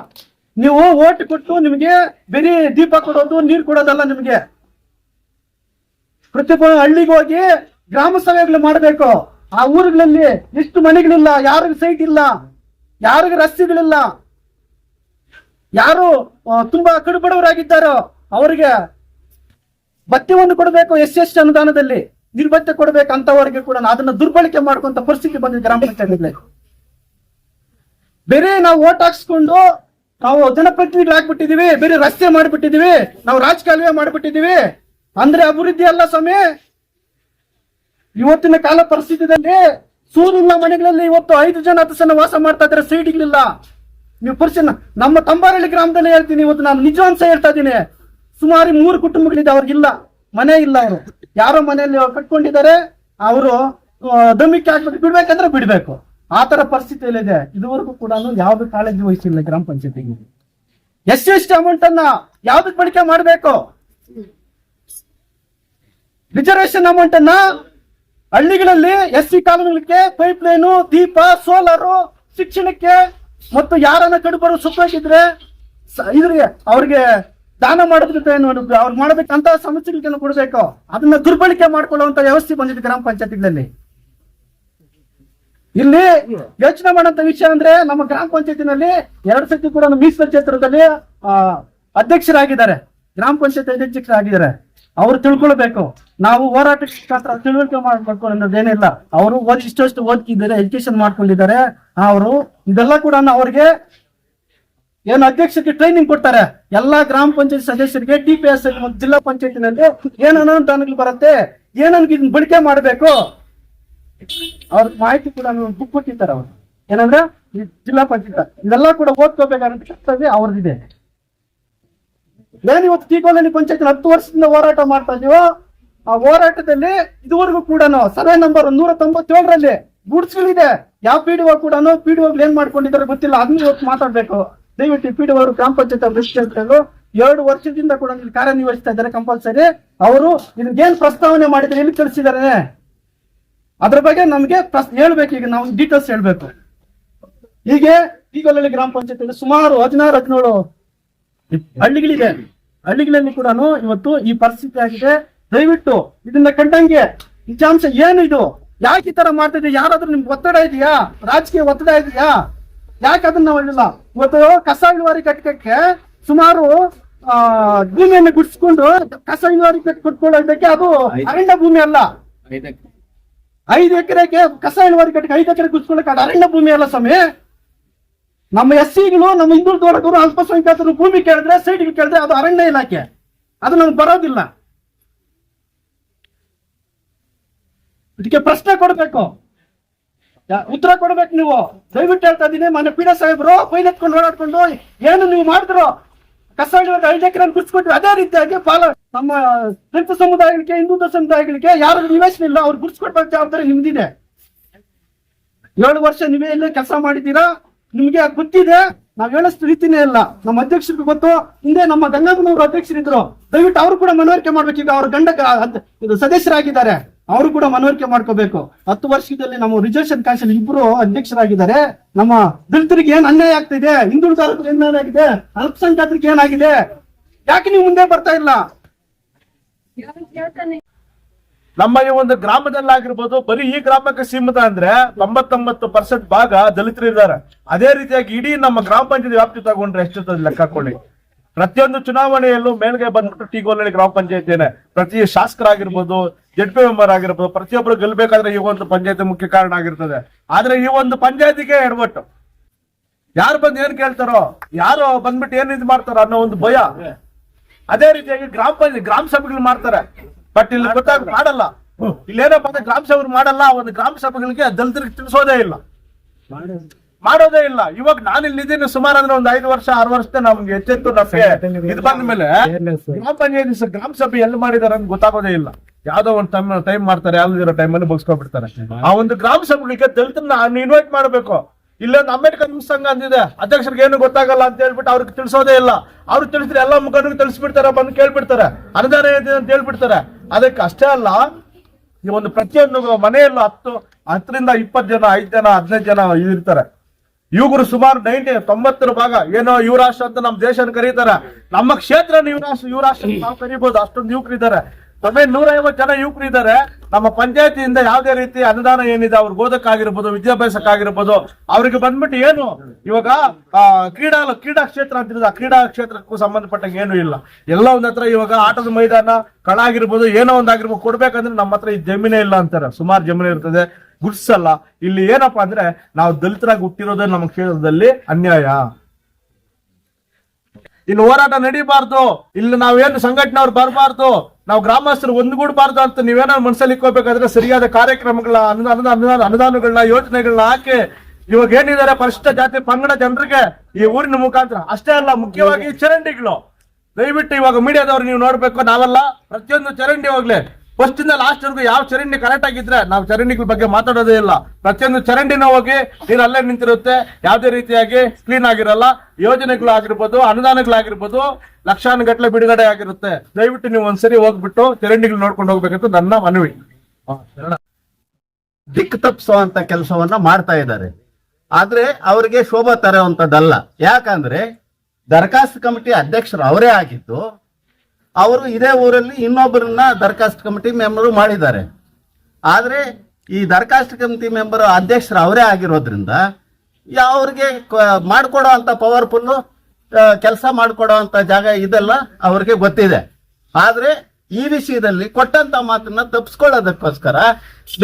ನೀವು ಓಟ್ ಕೊಟ್ಟು ನಿಮಗೆ ಬೇರೆ ದೀಪ ಕೊಡೋದು, ನೀರು ಕೊಡೋದಲ್ಲ ನಿಮಗೆ. ಪ್ರತಿಯೊಬ್ಬ ಹಳ್ಳಿಗೆ ಹೋಗಿ ಗ್ರಾಮ ಸಭೆಗಳು ಮಾಡಬೇಕು. ಆ ಊರುಗಳಲ್ಲಿ ಎಷ್ಟು ಮನೆಗಳಿಲ್ಲ, ಯಾರಿಗ ಸೈಟ್ ಇಲ್ಲ, ಯಾರಿಗ ರಸ್ತೆಗಳಿಲ್ಲ. ಯಾರು ತುಂಬಾ ಕಡುಬಡವರಾಗಿದ್ದಾರೋ ಅವರಿಗೆ ಭತ್ಯವನ್ನು ಕೊಡಬೇಕು, ಎಸ್ ಎಸ್ ಅನುದಾನದಲ್ಲಿ ನಿರ್ಭತ್ಯ ಕೊಡಬೇಕು ಅಂತವರಿಗೆ ಕೂಡ ಅದನ್ನ ದುರ್ಬಳಕೆ ಮಾಡುವಂತ ಪರಿಸ್ಥಿತಿ ಬಂದಿದೆ ಗ್ರಾಮ ಪಂಚಾಯತ್ಗಳಲ್ಲಿ ಬೇರೆ ನಾವು ಓಟ್ ಹಾಕ್ಸ್ಕೊಂಡು ನಾವು ಜನಪ್ರತಿನಿಧಿಗಳಾಗ್ಬಿಟ್ಟಿದೀವಿ ಬೇರೆ ರಸ್ತೆ ಮಾಡಿಬಿಟ್ಟಿದೀವಿ ನಾವು ರಾಜಕಾಲುವೆ ಮಾಡಿಬಿಟ್ಟಿದೀವಿ ಅಂದ್ರೆ ಅಭಿವೃದ್ಧಿ ಅಲ್ಲ ಸ್ವಾಮಿ. ಇವತ್ತಿನ ಕಾಲ ಪರಿಸ್ಥಿತಿಯಲ್ಲಿ ಸೂರಿಲ್ಲ ಮನೆಗಳಲ್ಲಿ ಇವತ್ತು ಐದು ಜನ ಹತ್ತು ಜನ ವಾಸ ಮಾಡ್ತಾ ಇದ್ರೆ ಸೈಡ್ಗಳಿಲ್ಲ ನೀವು ಪರಿಸ್ಥಿತಿ ನಮ್ಮ ತಂಬಾರಳ್ಳಿ ಗ್ರಾಮದಲ್ಲಿ ಹೇಳ್ತೀನಿ, ಇವತ್ತು ನಾನು ನಿಜವಂಶ ಹೇಳ್ತಾ ಇದ್ದೀನಿ. ಸುಮಾರು ಮೂರು ಕುಟುಂಬಗಳಿದೆ, ಅವ್ರಿಗಿಲ್ಲ. ಮನೆ ಇಲ್ಲ ಯಾರೋ ಮನೆಯಲ್ಲಿ ಕಟ್ಕೊಂಡಿದ್ದಾರೆ, ಅವರು ದಮ್ಮಿಕ್ಕೆ ಹಾಕ್ಬೇಕು ಬಿಡ್ಬೇಕಂದ್ರೆ ಬಿಡ್ಬೇಕು. ಆ ತರ ಪರಿಸ್ಥಿತಿಯಲ್ಲಿದೆ. ಇದುವರೆಗೂ ಕೂಡ ಯಾವ್ದು ಕಾಳಜಿ ವಹಿಸಿಲ್ಲ ಗ್ರಾಮ ಪಂಚಾಯತಿಗೆ. ಎಷ್ಟು ಎಷ್ಟು ಅಮೌಂಟ್ ಅನ್ನ ಯಾವ್ದಕ್ ಬಳಕೆ ಮಾಡಬೇಕು? ರಿಸರ್ವೇಶನ್ ಅಮೌಂಟ್ ಅನ್ನ ಹಳ್ಳಿಗಳಲ್ಲಿ ಎಸ್ ಸಿ ಕಾಲೇಜುಗಳಿಗೆ ಪೈಪ್ ಲೈನು ದೀಪ ಸೋಲಾರು ಶಿಕ್ಷಣಕ್ಕೆ ಮತ್ತು ಯಾರನ್ನ ಕಡುಬರು ಸುತ್ತೋಗಿದ್ರೆ ಸ- ಇದ್ರಿಗೆ ಅವ್ರಿಗೆ ದಾನ ಮಾಡೋದ್ರಿಂದ ಏನು ಅವ್ರು ಮಾಡಬೇಕಂತ ಸಮಸ್ಯೆಗಳಿಗೆ ಕೊಡಬೇಕು. ಅದನ್ನ ದುರ್ಬಳಕೆ ಮಾಡ್ಕೊಳ್ಳುವಂತ ವ್ಯವಸ್ಥೆ ಬಂದಿದೆ ಗ್ರಾಮ ಪಂಚಾಯತಿಗಳಲ್ಲಿ. ಇಲ್ಲಿ ಯೋಚನೆ ಮಾಡುವಂತ ವಿಷಯ ಅಂದ್ರೆ ನಮ್ಮ ಗ್ರಾಮ ಪಂಚಾಯತಿನಲ್ಲಿ ಎರಡು ಸತಿ ಕೂಡ ಮೀಸಲ ಕ್ಷೇತ್ರದಲ್ಲಿ ಆ, ಅಧ್ಯಕ್ಷರಾಗಿದ್ದಾರೆ. ಗ್ರಾಮ ಪಂಚಾಯತ್ ಅಧ್ಯಕ್ಷರಾಗಿದ್ದಾರೆ. ಅವರು ತಿಳ್ಕೊಳ್ಬೇಕು. ನಾವು ಹೋರಾಟ ತಿಳುವಳಿಕೆ ಮಾಡ್ಬೇಕು ಅನ್ನೋದೇನಿಲ್ಲ ಅವರು ಓದಿ ಇಷ್ಟಷ್ಟು ಓದ್ತಿದ್ದಾರೆ ಎಜುಕೇಶನ್ ಮಾಡ್ಕೊಂಡಿದ್ದಾರೆ. ಅವರು ಇದೆಲ್ಲ ಕೂಡ ಅವ್ರಿಗೆ ಏನು ಅಧ್ಯಕ್ಷರಿಗೆ ಟ್ರೈನಿಂಗ್ ಕೊಡ್ತಾರೆ. ಎಲ್ಲಾ ಗ್ರಾಮ ಪಂಚಾಯತ್ ಸದಸ್ಯರಿಗೆ ಟಿ ಪಿ ಎಸ್ ಜಿಲ್ಲಾ ಪಂಚಾಯತಿನಲ್ಲಿ ಏನು ಅನುದಾನಗಳು ಬರುತ್ತೆ ಏನನ್ಗೆ ಇದನ್ನ ಬಳಕೆ ಮಾಡಬೇಕು. ಅವ್ರ ಮಾಹಿತಿ ಕೂಡ ಬುಕ್ ಕೊಟ್ಟಿದ್ದಾರೆ ಅವರು. ಏನಂದ್ರೆ ಜಿಲ್ಲಾ ಪಂಚಾಯತ್, ಇದೆಲ್ಲ ಕೂಡ ಓದ್ಕೋಬೇಕಾದಂತ ಕರ್ತವ್ಯ ಅವ್ರದ್ದಿದೆ. ಏನ್ ಇವತ್ತು ತೀಕೋಲಹಳ್ಳಿ ಪಂಚಾಯತ್ ಹತ್ತು ವರ್ಷದಿಂದ ಹೋರಾಟ ಮಾಡ್ತಾ ಇದೀವೋ, ಆ ಹೋರಾಟದಲ್ಲಿ ಇದುವರೆಗೂ ಕೂಡ ಸರ್ವೆ ನಂಬರ್ ನೂರ ತೊಂಬತ್ತೇಳರಲ್ಲಿ ಗುಡ್ಸ್ಗಳಿದೆ. ಯಾವ ಪಿ ಡಿ ಒ ಕೂಡ ಪಿ ಡಿ ಏನ್ ಮಾಡ್ಕೊಂಡಿದ್ದಾರೆ ಗೊತ್ತಿಲ್ಲ, ಅದನ್ನ ಇವತ್ತು ಮಾತಾಡ್ಬೇಕು. ದಯವಿಟ್ಟು ಪಿ ಡಿ ಅವರು ಗ್ರಾಮ ಪಂಚಾಯತ್ ಪ್ರೆಸಿಡೆಂಟ್ಗಳು ಎರಡು ವರ್ಷದಿಂದ ಕೂಡ ಕಾರ್ಯನಿರ್ವಹಿಸ್ತಾ ಇದ್ದಾರೆ ಕಂಪಲ್ಸರಿ. ಅವರು ಇದಕ್ಕೆ ಏನ್ ಪ್ರಸ್ತಾವನೆ ಮಾಡಿದ್ರೆ, ಎಲ್ಲಿ ಕಳಿಸಿದ್ದಾರೆ ಅದ್ರ ಬಗ್ಗೆ ನಮ್ಗೆ ಪ್ರಶ್ನೆ ಹೇಳ್ಬೇಕು ಈಗ ನಾವು ಡೀಟೇಲ್ಸ್ ಹೇಳ್ಬೇಕು. ಹೀಗೆ ಈಗಲಲ್ಲಿ ಗ್ರಾಮ ಪಂಚಾಯತ್ ಸುಮಾರು ಹದಿನಾರು ಹದಿನೇಳು ಹಳ್ಳಿಗಳಿದೆ. ಹಳ್ಳಿಗಳಲ್ಲಿ ಕೂಡ ಇವತ್ತು ಈ ಪರಿಸ್ಥಿತಿ ಆಗಿದೆ. ದಯವಿಟ್ಟು ಇದನ್ನ ಕಂಡಂಗೆ ನಿಜಾಂಶ ಏನು ಇದು? ಯಾಕೆ ಈ ತರ ಮಾಡ್ತಿದ್ದೆ ಯಾರಾದ್ರೂ ನಿಮ್ಗೆ ಒತ್ತಡ ಇದೆಯಾ? ರಾಜಕೀಯ ಒತ್ತಡ ಇದೆಯಾ? ಯಾಕೆ ಅದನ್ನ ನಾವು ಹೇಳಿಲ್ಲ? ಇವತ್ತು ಕಸ ಇಳುವರಿ ಕಟ್ಟಕ್ಕೆ ಸುಮಾರು ಆ, ಭೂಮಿಯನ್ನು ಗುಡಿಸ್ಕೊಂಡು ಕಸ ಇಳುವರಿ ಕೊಟ್ಕೊಳ್ಳೋದಕ್ಕೆ ಅದು ಅರಣ್ಯ ಭೂಮಿ ಅಲ್ಲ. ಐದು ಎಕರೆಗೆ ಕಸ ಇಳುವರಿ ಕಟ್ಟಿಗೆ ಐದು ಎಕರೆ ಅದು ಅರಣ್ಯ ಭೂಮಿ ಅಲ್ಲ ಸ್ವಾಮಿ? ನಮ್ಮ ಎಸ್ ಸಿಗಳು ನಮ್ಮ ಹಿಂದುಳಿದವರು ಅಲ್ಪಸಂಖ್ಯಾತರು ಭೂಮಿ ಕೇಳಿದ್ರೆ ಸೈಟ್ಗಳು ಕೇಳಿದ್ರೆ ಅದು ಅರಣ್ಯ ಇಲಾಖೆ. ಅದು ನಮ್ಗೆ ಬರೋದಿಲ್ಲ. ಇದಕ್ಕೆ ಪ್ರಶ್ನೆ ಕೊಡಬೇಕು. ಉತ್ತರ ಕೊಡ್ಬೇಕು ನೀವು. ದಯವಿಟ್ಟು ಹೇಳ್ತಾ ಇದ್ದೀನಿ ಮನೆ ಪೀಡ ಸಾಹೇಬ್ರು ಫೈಲ್ ಎತ್ಕೊಂಡು ಓಡಾಡ್ಕೊಂಡು ಏನು ನೀವು ಮಾಡಿದ್ರು? ಕಸ ಐದು ಎಕರೆ ಗುರ್ಸ್ಕೊಟ್ರು ಅದೇ ರೀತಿಯಾಗಿ ಪಾಲ ನಮ್ಮ ದಲಿತ ಸಮುದಾಯಗಳಿಗೆ, ಹಿಂದೂ ಸಮುದಾಯಗಳಿಗೆ ಯಾರು ನಿವೇಶನ ಇಲ್ಲ, ಅವ್ರು ಗುರ್ಸ್ಕೊಡ್ಬೇಕು ಜವಾಬ್ದಾರಿ ನಿಮ್ದಿದೆ. ಏಳು ವರ್ಷ ನೀವೇ ಇಲ್ಲೇ ಕೆಲಸ ಮಾಡಿದ್ದೀರಾ? ನಿಮ್ಗೆ ಗೊತ್ತಿದೆ. ನಾವ್ ಹೇಳಷ್ಟು ರೀತಿನೇ ಇಲ್ಲ ನಮ್ಮ ಅಧ್ಯಕ್ಷರಿಗೆ ಗೊತ್ತು. ಹಿಂದೆ ನಮ್ಮ ಗಂಗಾಧನವರು ಅಧ್ಯಕ್ಷರಿದ್ರು. ದಯವಿಟ್ಟು ಅವರು ಕೂಡ ಮನವರಿಕೆ ಮಾಡ್ಬೇಕು. ಈಗ ಅವ್ರ ಗಂಡ ಸದಸ್ಯರಾಗಿದ್ದಾರೆ. ಅವರು ಕೂಡ ಮನವರಿಕೆ ಮಾಡ್ಕೋಬೇಕು. ಹತ್ತು ವರ್ಷದಲ್ಲಿ ನಮ್ಮ ರಿಸರ್ವೇಷನ್ ಕೌನ್ಸಿಲ್ ಇಬ್ರು ಅಧ್ಯಕ್ಷರಾಗಿದ್ದಾರೆ. ನಮ್ಮ ದಲಿತರಿಗೆ ಏನ್ ಅನ್ಯಾಯ ಆಗ್ತಿದೆ ಹಿಂದುಳಿದ ಏನಾಗಿದೆ ಅಲ್ಪಸಂಖ್ಯಾತರಿಗೆ ಏನಾಗಿದೆ? ಯಾಕೆ ನೀವು ಮುಂದೆ ಬರ್ತಾ ಇಲ್ಲ? ನಮ್ಮ ಈ ಒಂದು ಗ್ರಾಮದಲ್ಲಾಗಿರ್ಬೋದು, ಬರೀ ಈ ಗ್ರಾಮಕ್ಕೆ ಸೀಮಿತ ಅಂದ್ರೆ ತೊಂಬತ್ತೊಂಬತ್ತು ಪರ್ಸೆಂಟ್ ಭಾಗ ದಲಿತರು ಇದ್ದಾರೆ ಅದೇ ರೀತಿಯಾಗಿ ಇಡೀ ನಮ್ಮ ಗ್ರಾಮ ಪಂಚಾಯತ್ ವ್ಯಾಪ್ತಿ ತಗೊಂಡ್ರೆ ಎಷ್ಟು ಲೆಕ್ಕ ಹಾಕೊಳ್ಳಿ? ಪ್ರತಿಯೊಂದು ಚುನಾವಣೆಯಲ್ಲೂ ಮೇಲ್ಗೆ ಬಂದ್ಬಿಟ್ಟು ಟೀಗೋಲಹಳ್ಳಿ ಗ್ರಾಮ ಪಂಚಾಯತಿನೇ ಪ್ರತಿ ಶಾಸಕರಾಗಿರ್ಬೋದು, ಜಡ್ ಪಿ ಮೆಂಬರ್ ಆಗಿರ್ಬೋದು ಪ್ರತಿಯೊಬ್ಬರು ಗೆಲ್ಬೇಕಾದ್ರೆ ಈ ಒಂದು ಪಂಚಾಯತಿ ಮುಖ್ಯ ಕಾರಣ ಆಗಿರ್ತದೆ. ಆದ್ರೆ ಈ ಒಂದು ಪಂಚಾಯತಿಗೆ ಎಡವಟ್ಟು. ಯಾರು ಬಂದು ಏನ್ ಕೇಳ್ತಾರೋ, ಯಾರು ಬಂದ್ಬಿಟ್ಟು ಏನ್ ಇದು ಮಾಡ್ತಾರೋ ಅನ್ನೋ ಒಂದು ಭಯ. ಅದೇ ರೀತಿಯಾಗಿ ಗ್ರಾಮ ಪಂಚಾಯತ್ ಗ್ರಾಮ ಸಭೆಗಳು ಮಾಡ್ತಾರೆ. ಬಟ್ ಇಲ್ಲಿ ಗೊತ್ತಾಗ ಮಾಡಲ್ಲ. ಇಲ್ಲೇನಪ್ಪ ಅಂದ್ರೆ ಗ್ರಾಮ ಸಭೆಗಳು ಮಾಡಲ್ಲ ಒಂದು ಗ್ರಾಮ ಸಭೆಗಳಿಗೆ ದಲಿತರಿಗೆ ತಿಳಿಸೋದೇ ಇಲ್ಲ. ಮಾಡೋದೇ ಇಲ್ಲ. ಇವಾಗ ನಾನು ಇಲ್ಲಿದ್ದೀನಿ ಸುಮಾರು ಅಂದ್ರೆ ಒಂದು ಐದು ವರ್ಷ ಆರು ವರ್ಷದ ನಮ್ಗೆ ಎಚ್ಚೆತ್ತು ನಮಗೆ. ಇದು ಬಂದ ಮೇಲೆ ಗ್ರಾಮ ಪಂಚಾಯತ್ ಗ್ರಾಮ ಸಭೆ ಎಲ್ಲಿ ಮಾಡಿದಾರೆ ಅಂತ ಗೊತ್ತಾಗೋದೇ ಇಲ್ಲ. ಯಾವ್ದೋ ಒಂದು ಟೈಮ್ ಟೈಮ್ ಮಾಡ್ತಾರೆ ಯಾವ್ದಿರೋ ಟೈಮ್ ಅಲ್ಲಿ ಬಗ್ಸ್ಕೊಂಡ್ಬಿಡ್ತಾರೆ ಆ ಒಂದು ಗ್ರಾಮ ಸಭೆಗಳಿಗೆ ದಲಿತರನ್ನ ಇನ್ವೈಟ್ ಮಾಡಬೇಕು. ಇಲ್ಲ ಅಂಬೇಡ್ಕರ್ ಸಂಘ ಅಂದಿದೆ. ಅಧ್ಯಕ್ಷರಿಗೆ ಏನು ಗೊತ್ತಾಗಲ್ಲ ಅಂತ ಹೇಳ್ಬಿಟ್ಟು ಅವ್ರಿಗೆ ತಿಳಿಸೋದೇ ಇಲ್ಲ. ಅವ್ರು ತಿಳಿಸಿದ್ರೆ ಎಲ್ಲ ಮುಖಂಡರಿಗೆ ತಿಳಿಸ್ಬಿಡ್ತಾರೆ ಬಂದು ಕೇಳ್ಬಿಡ್ತಾರೆ. ಅನುದಾನ ಏನಿದೆ ಅಂತ ಹೇಳ್ಬಿಡ್ತಾರೆ. ಅದಕ್ಕೆ ಅಷ್ಟೇ ಅಲ್ಲ, ಈ ಒಂದು ಪ್ರತಿಯೊಂದು ಮನೆಯಲ್ಲೂ ಹತ್ತು, ಹತ್ತರಿಂದ ಇಪ್ಪತ್ತು ಜನ, ಐದು ಜನ, ಹದಿನೈದು ಜನ ಇರ್ತಾರೆ. ಇವರು ಸುಮಾರು ನೈಂಟಿ, ತೊಂಬತ್ತರ ಭಾಗ. ಏನೋ ಯುವರಾಷ್ಟ್ರ ಅಂತ ನಮ್ಮ ದೇಶನ ಕರೀತಾರೆ. ನಮ್ಮ ಕ್ಷೇತ್ರ ಯುವರಾಷ್ಟ್ರ ಯುವರಾಷ್ಟ್ರ ನಾವು ಕರೀಬಹುದು ಅಷ್ಟೊಂದು ಯುವಕರು ನಮಗೆ ನೂರ ಜನ ಯುವಕರು ಇದ್ದಾರೆ. ನಮ್ಮ ಪಂಚಾಯತಿಯಿಂದ ಯಾವುದೇ ರೀತಿ ಅನುದಾನ ಏನಿದೆ, ಅವ್ರ ಓದಕ್ಕಾಗಿರ್ಬೋದು ವಿದ್ಯಾಭ್ಯಾಸಕ್ಕಾಗಿರ್ಬೋದು, ಅವ್ರಿಗೆ ಬಂದ್ಬಿಟ್ಟು ಏನು? ಇವಾಗ ಕ್ರೀಡಾ ಕ್ರೀಡಾ ಕ್ಷೇತ್ರ ಅಂತಿರೋದು ಆ ಕ್ರೀಡಾ ಕ್ಷೇತ್ರಕ್ಕೂ ಸಂಬಂಧಪಟ್ಟಂಗೆ ಏನು ಇಲ್ಲ. ಎಲ್ಲ ಒಂದ್ ಹತ್ರ ಇವಾಗ ಆಟದ ಮೈದಾನ ಕಳ ಆಗಿರ್ಬೋದು ಏನೋ ಒಂದಾಗಿರ್ಬೋದು, ಕೊಡ್ಬೇಕಂದ್ರೆ ನಮ್ಮ ಹತ್ರ ಈ ಜಮೀನೇ ಇಲ್ಲ ಅಂತಾರೆ. ಸುಮಾರು ಜಮೀನು ಇರ್ತದೆ. ಗುಡ್ಸಲ್ಲ. ಇಲ್ಲಿ ಏನಪ್ಪಾ ಅಂದ್ರೆ, ನಾವು ದಲಿತರಾಗಿ ಹುಟ್ಟಿರೋದೇ ನಮ್ಮ ಕ್ಷೇತ್ರದಲ್ಲಿ ಅನ್ಯಾಯ. ಇಲ್ಲಿ ಹೋರಾಟ ನಡೀಬಾರ್ದು. ಇಲ್ಲಿ ನಾವೇನು ಸಂಘಟನೆಯವ್ರು ಬರಬಾರ್ದು. ನಾವು ಗ್ರಾಮಸ್ಥರು ಒಂದುಗೂಡಬಾರ್ದು ಅಂತ ನೀವೇನೋ ಮನಸ್ಸಲ್ಲಿ ಇಕ್ಕೋಬೇಕಾದ್ರೆ ಸರಿಯಾದ ಕಾರ್ಯಕ್ರಮಗಳ ಅನುದಾನ ಅನುದಾನ ಅನುದಾನಗಳನ್ನ, ಯೋಜನೆಗಳನ್ನ ಹಾಕಿ. ಇವಾಗ ಏನಿದ್ದಾರೆ ಪರಿಶಿಷ್ಟ ಜಾತಿ ಪಂಗಡ ಜನರಿಗೆ ಈ ಊರಿನ ಮುಖಾಂತರ. ಅಷ್ಟೇ ಅಲ್ಲ, ಮುಖ್ಯವಾಗಿ ಚರಂಡಿಗಳು. ದಯವಿಟ್ಟು ಇವಾಗ ಮೀಡಿಯಾದವ್ರು ನೀವು ನೋಡ್ಬೇಕು, ನಾವೆಲ್ಲ. ಪ್ರತಿಯೊಂದು ಚರಂಡಿ ಹೋಗ್ಲಿ. ಫಸ್ಟ್ ಇಂದ ಲಾಸ್ಟ್ ವರ್ಗೂ ಯಾವ ಚರಂಡಿ ಕರೆಕ್ಟ್ ಆಗಿದ್ರೆ ನಾವು ಚರಂಡಿಗಳ ಬಗ್ಗೆ ಮಾತಾಡೋದೇ ಇಲ್ಲ. ಪ್ರತಿಯೊಂದು ಚರಂಡಿನ ಹೋಗಿ ನೀರು ಅಲ್ಲೇ ನಿಂತಿರುತ್ತೆ. ಯಾವುದೇ ರೀತಿಯಾಗಿ ಕ್ಲೀನ್ ಆಗಿರಲ್ಲ. ಯೋಜನೆಗಳಾಗಿರ್ಬೋದು, ಅನುದಾನಗಳಾಗಿರ್ಬೋದು ಲಕ್ಷಾನುಗಟ್ಟಲೆ ಬಿಡುಗಡೆ ಆಗಿರುತ್ತೆ. ದಯವಿಟ್ಟು ನೀವು ಒಂದ್ಸರಿ ಹೋಗ್ಬಿಟ್ಟು ಚರಂಡಿಗಳು ನೋಡ್ಕೊಂಡು ಹೋಗ್ಬೇಕಂತ ನನ್ನ ಮನವಿ. ದಿಕ್ಕು ತಪ್ಪಿಸುವಂತ ಕೆಲಸವನ್ನ ಮಾಡ್ತಾ ಇದ್ದಾರೆ. ಆದ್ರೆ ಅವರಿಗೆ ಶೋಭಾ ತರುವಂತದ್ದಲ್ಲ ಯಾಕಂದ್ರೆ ದರಖಾಸ್ತು ಕಮಿಟಿ ಅಧ್ಯಕ್ಷರು ಅವರೇ ಆಗಿದ್ದು ಅವರು ಇದೇ ಊರಲ್ಲಿ ಇನ್ನೊಬ್ಬರನ್ನ ದರಖಾಸ್ತು ಕಮಿಟಿ ಮೆಂಬರು ಮಾಡಿದ್ದಾರೆ. ಆದರೆ ಈ ದರಖಾಸ್ತು ಕಮಿಟಿ ಮೆಂಬರ್ ಅಧ್ಯಕ್ಷರು ಅವರೇ ಆಗಿರೋದ್ರಿಂದ ಅವ್ರಿಗೆ ಮಾಡಿಕೊಡೋ ಮಾಡ್ಕೊಡೋ ಅಂತ ಪವರ್ಫುಲ್ ಕೆಲಸ ಮಾಡಿಕೊಡೋ ಅಂತ ಜಾಗ ಇದೆಲ್ಲ ಅವ್ರಿಗೆ ಗೊತ್ತಿದೆ. ಆದರೆ ಈ ವಿಷಯದಲ್ಲಿ ಕೊಟ್ಟಂತ ಮಾತನ್ನ ತಪ್ಪಿಸ್ಕೊಳ್ಳೋದಕ್ಕೋಸ್ಕರ